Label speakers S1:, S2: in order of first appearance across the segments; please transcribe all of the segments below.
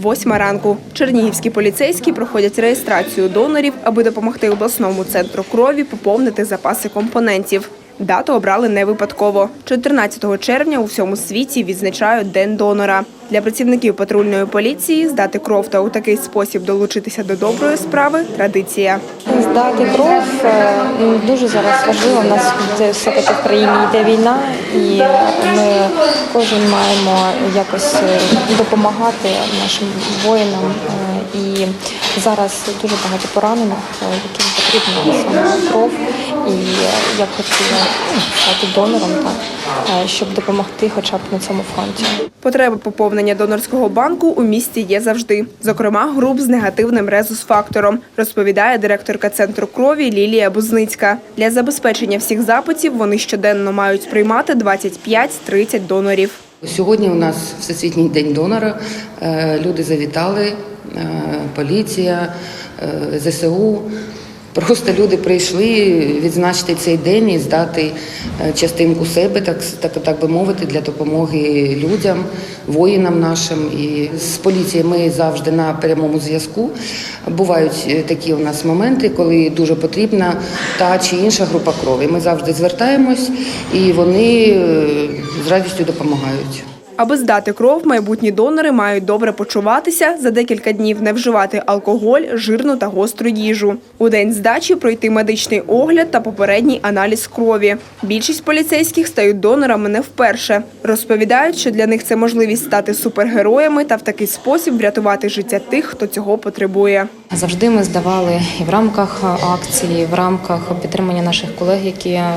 S1: Восьма ранку. Чернігівські поліцейські проходять реєстрацію донорів, аби допомогти обласному центру крові поповнити запаси компонентів. Дату обрали не випадково. 14 червня у всьому світі відзначають День донора. Для працівників патрульної поліції здати кров та у такий спосіб долучитися до доброї справи традиція.
S2: Здати кров е, ну, дуже зараз важливо. У нас все-таки в країні йде війна, і ми кожен маємо якось е, допомагати нашим воїнам. Е, І зараз дуже багато поранених, е, яким потрібна саме кров. І е, я б хотіла ну, стати донором, так, е, щоб допомогти хоча б на цьому фронті.
S1: Потреба поповнення донорського банку у місті є завжди. Зокрема, груп з негативним резус-фактором, розповідає директорка центру крові Лілія Бузницька. Для забезпечення всіх запитів вони щоденно мають приймати 25-30 донорів.
S3: Сьогодні у нас Всесвітній день донора. Е, Люди завітали, е, поліція, е, ЗСУ. Просто люди прийшли відзначити цей день і здати е, частинку себе, так, так, так би мовити, для допомоги людям, воїнам нашим. І з поліцією ми завжди на прямому зв'язку. Бувають е, такі у нас моменти, коли дуже потрібна та чи інша група крові. Ми завжди звертаємось і вони е, з радістю допомагають.
S1: Аби здати кров, майбутні донори мають добре почуватися, за декілька днів не вживати алкоголь, жирну та гостру їжу. У день здачі пройти медичний огляд та попередній аналіз крові. Більшість поліцейських стають донорами не вперше. Розповідають, що для них це можливість стати супергероями та в такий спосіб врятувати життя тих, хто цього потребує.
S4: Завжди ми здавали і в рамках акції, в рамках підтримання наших колег, які е,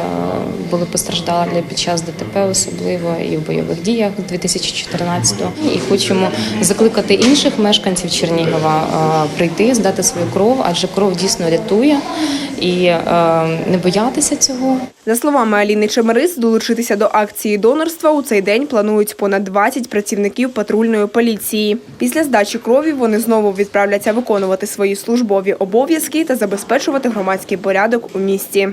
S4: були постраждалі під час ДТП, особливо і в бойових діях 2014-го. І хочемо закликати інших мешканців Чернігова е, прийти, здати свою кров, адже кров дійсно рятує і е, не боятися цього.
S1: За словами Аліни Чемерис, долучитися до акції донорства у цей день планують понад 20 працівників патрульної поліції. Після здачі крові вони знову відправляться виконувати свої службові обов'язки та забезпечувати громадський порядок у місті.